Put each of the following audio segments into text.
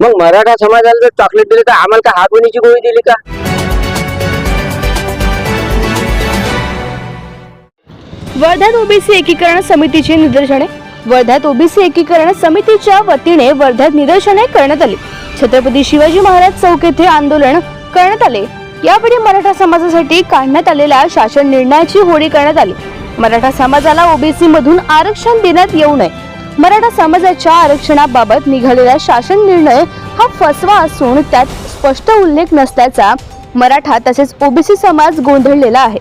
मग मराठा समाजाला जर चॉकलेट दिली तर आम्हाला का हागुनीची गोळी दिली का? वर्ध्यात ओबीसी एकीकरण समितीची निदर्शने. वर्ध्यात ओबीसी एकीकरण समितीच्या वतीने वर्ध्यात निदर्शने करण्यात आली. छत्रपती शिवाजी महाराज चौक येथे आंदोलन करण्यात आले. यावेळी मराठा समाजासाठी काढण्यात आलेल्या शासन निर्णयाची होळी करण्यात आली. मराठा समाजाला ओबीसी मधून आरक्षण देण्यात येऊ नये. मराठा समाजाच्या आरक्षणाबाबत निघालेला शासन निर्णय हा फसवा असून त्यात स्पष्ट उल्लेख नसल्याचा मराठा तसेच ओबीसी समाज गोंधळलेला आहे.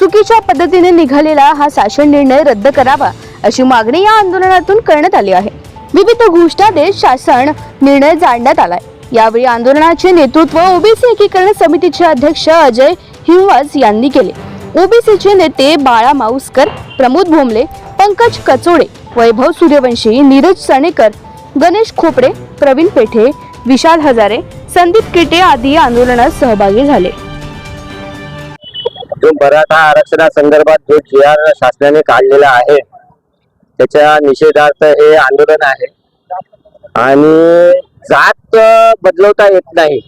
चुकीच्या पद्धतीने निघालेला हा शासन निर्णय रद्द करावा अशी मागणी या आंदोलनातून करण्यात आली आहे. विविध घोषणा देत शासन निर्णय जाणण्यात आलाय. यावेळी आंदोलनाचे नेतृत्व ओबीसी एकीकरण समितीचे अध्यक्ष अजय हिंवज यांनी केले. ओबीसीचे नेते बाळा माऊसकर प्रमोद भोमले पंकज कचोडे वैभव सूर्यवंशी नीरज सणेकर गणेश खोपडे प्रवीण पेठे विशाल हजारे संदीप किटे आदी आंदोलनात सहभागी झाले. जो मराठा आरक्षणासंदर्भात जो जी आर शासनाने काढलेला आहे त्याच्या निषेधार्थ हे आंदोलन आहे. आणि जात बदलवता येत नाही.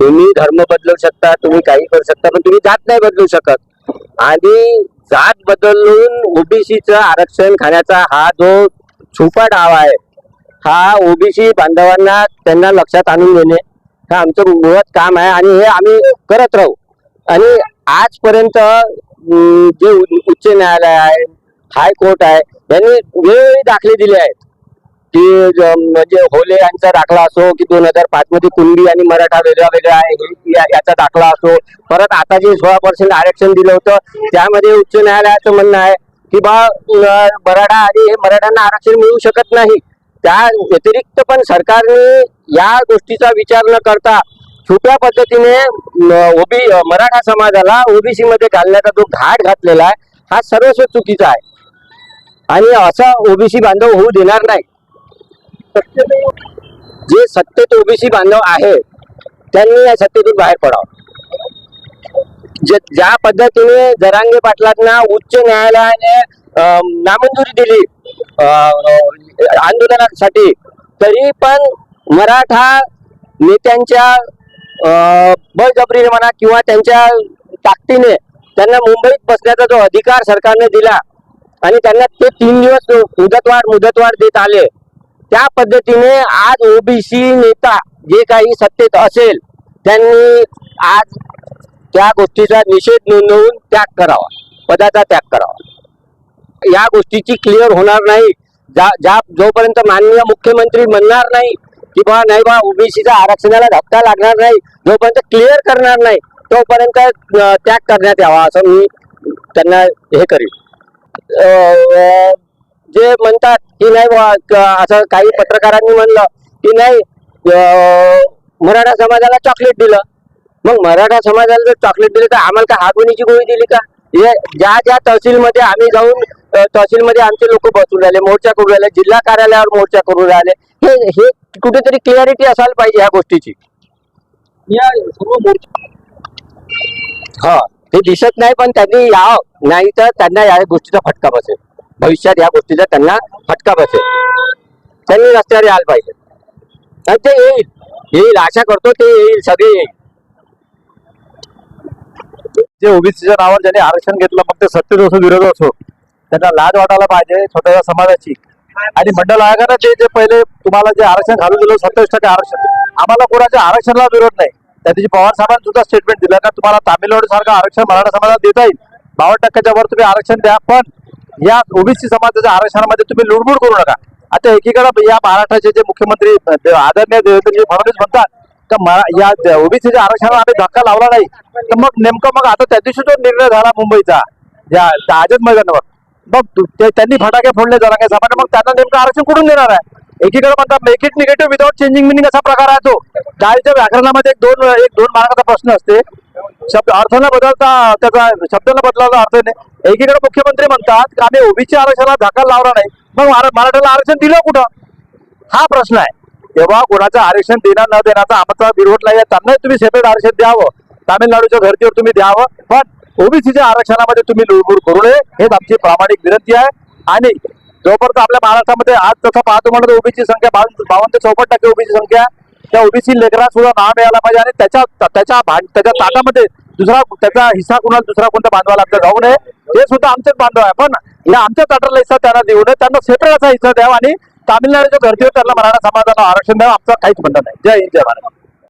तुम्ही धर्म बदलू शकता तुम्ही काही करू शकता पण तुम्ही जात नाही बदलू शकत. आणि जात बदलून ओबीसीचं आरक्षण खाण्याचा हा जो छुपा डाव आहे हा ओबीसी बांधवांना त्यांना लक्षात आणून देणे हे आमचं मुळात काम आहे आणि हे आम्ही करत राहू. आणि आजपर्यंत जे उच्च न्यायालय आहे हायकोर्ट आहे यांनी वेळोवेळी दाखले दिले आहेत. की म्हणजे होले यांचा दाखला असो की दोन हजार पाच मध्ये कुणबी आणि मराठा वेगळा वेगळा आहे हे- या- याचा दाखला असो. परत आता जे सोळा पर्सेंट आरक्षण दिलं होतं त्यामध्ये उच्च न्यायालयाचं म्हणणं आहे की बा मराठा आणि हे मराठ्यांना आरक्षण मिळू शकत नाही. त्या व्यतिरिक्त पण सरकारने या गोष्टीचा विचार न करता छोट्या पद्धतीने ओबी मराठा समाजाला ओबीसी मध्ये घालण्याचा जो घाट घातलेला आहे हा सर्वस्व चुकीचा आहे. आणि असा ओबीसी बांधव होऊ देणार नाही. जे सत्तेत ओबीसी बांधव आहेत त्यांनी या सत्तेतून बाहेर पडावं. जे ज्या पद्धतीने जरांगे पाटलांना उच्च न्यायालयाने नामंजुरी दिली आंदोलनासाठी तरी पण मराठा नेत्यांच्या अं, बळजबरीने म्हणा किंवा त्यांच्या ताकदीने त्यांना मुंबईत बसण्याचा जो अधिकार सरकारने दिला आणि त्यांना ते तीन दिवस मुदतवाढ मुदतवाढ देत आले त्या पद्धतीने आज ओबीसी नेता जे काही सत्तेत असेल त्यांनी आज त्या गोष्टीचा निषेध नोंदवून त्याग करावा पदाचा त्याग करावा. या गोष्टीची क्लिअर होणार नाही. ज्या ज्या जोपर्यंत माननीय मुख्यमंत्री म्हणणार नाही की बा नाही बा ओबीसीचा आरक्षणाला धक्का लागणार नाही जोपर्यंत क्लिअर करणार नाही तोपर्यंत त्याग करण्यात यावा असं मी त्यांना हे करीन. जे म्हणतात की नाही असं काही पत्रकारांनी म्हणलं की नाही मराठा समाजाला चॉकलेट दिलं. मग मराठा समाजाला जर चॉकलेट दिली तर आम्हाला का हागुनीची गोळी दिली का? हे ज्या ज्या तहसीलमध्ये आम्ही जाऊन तहसीलमध्ये आमचे लोक बसून राहिले मोर्चा करून राहिले जिल्हा कार्यालयावर मोर्चा करून राहिले हे हे कुठेतरी क्लिअरिटी असायला पाहिजे ह्या गोष्टीची. या सर्व हा हे दिसत नाही पण त्यांनी यावं नाही तर त्यांना या गोष्टीचा फटका बसेल. भविष्यात या गोष्टीचा त्यांना फटका बसेल. त्यांनी रस्त्यावर यायला पाहिजे. आणि ते येईल. येईल आशा करतो ते येईल सगळे. येईल जे ओबीसीच्या नावावर ज्यांनी आरक्षण घेतलं मग ते सत्तेत असो विरोध असो. त्यांना लाज वाटायला पाहिजे स्वतःच्या समाजाची. आणि मंडळ आयोगानं ते जे पहिले तुम्हाला जे आरक्षण घालून दिलं सत्तावीस टक्के आरक्षण. आम्हाला कोणाच्या आरक्षणाला विरोध नाही. त्या दिवशी पवार साहेबांनी सुद्धा स्टेटमेंट दिलं का तुम्हाला तामिळनाडू सारखं आरक्षण मराठा समाजाला देता येईल. बावन्न टक्क्याच्या वर तुम्ही आरक्षण द्या पण या ओबीसी समाजाच्या आरक्षणामध्ये तुम्ही लुडबुड करू नका. आता एकीकडे या महाराष्ट्राचे जे मुख्यमंत्री आदरणीय देवेंद्रजी फडणवीस म्हणतात का या ओबीसीच्या आरक्षणाला आम्ही धक्का लावला नाही. तर मग नेमकं मग आता त्या दिवशी जो निर्णय झाला मुंबईचा या त्या आझाद मैदानावर मग ते- त्यांनी फटाके फोडले जाणार काय सामान्य मग त्यांना नेमकं आरक्षण कुठून देणार आहे? एकीकडे म्हणतात make it negative without changing meaning असा प्रकार आहे तो. डाळीच्या व्याकरणामध्ये एक दोन एक दोन मार्गाचा प्रश्न असते. शब्द अर्थाला बदलता त्याचा शब्दाला बदलायला अर्थ नाही. एकीकडे मुख्यमंत्री म्हणतात की आम्ही ओबीसी आरक्षणाला धक्का लावला नाही. मग मरा- मराठ्याला आरक्षण दिलं कुठं? हा प्रश्न आहे. तेव्हा कोणाचं आरक्षण देणार न देण्याचा आमचा विरोध नाही आहे. त्यांनाही तुम्ही सेपरेट आरक्षण द्यावं. तामिळनाडूच्या धर्तीवर तुम्ही द्यावं. पण ओबीसीच्या आरक्षणामध्ये तुम्ही लुडबुड करू नये. हेच आमची प्रामाणिक विनंती आहे. आणि जोपर्यंत आपल्या महाराष्ट्रामध्ये आज तसं पाहतो म्हणतो ओबीसी संख्या बावन्न बावन्न ते चौपन्न टक्के ओबीसी संख्या त्या ओबीसी लेकरा सुद्धा नाव मिळायला पाहिजे आणि त्याच्या त्याच्या भाग त्याच्या ताटामध्ये दुसरा त्याचा हिस्सा कुणाला दुसरा कोणता बांधवाला आपल्या जाऊ नये हे सुद्धा आमचेच बांधव आहे. पण या आमच्या ताटाला हिस्सा त्यांना देऊ नये. त्यांना सेपरेट असा हिस्सा द्यावा आणि तामिळनाडूच्या धर्तीवर त्यांना मराठा समाजाला आरक्षण द्यावं. आमचं काहीच म्हणणं नाही. जय हिंद जय महाराज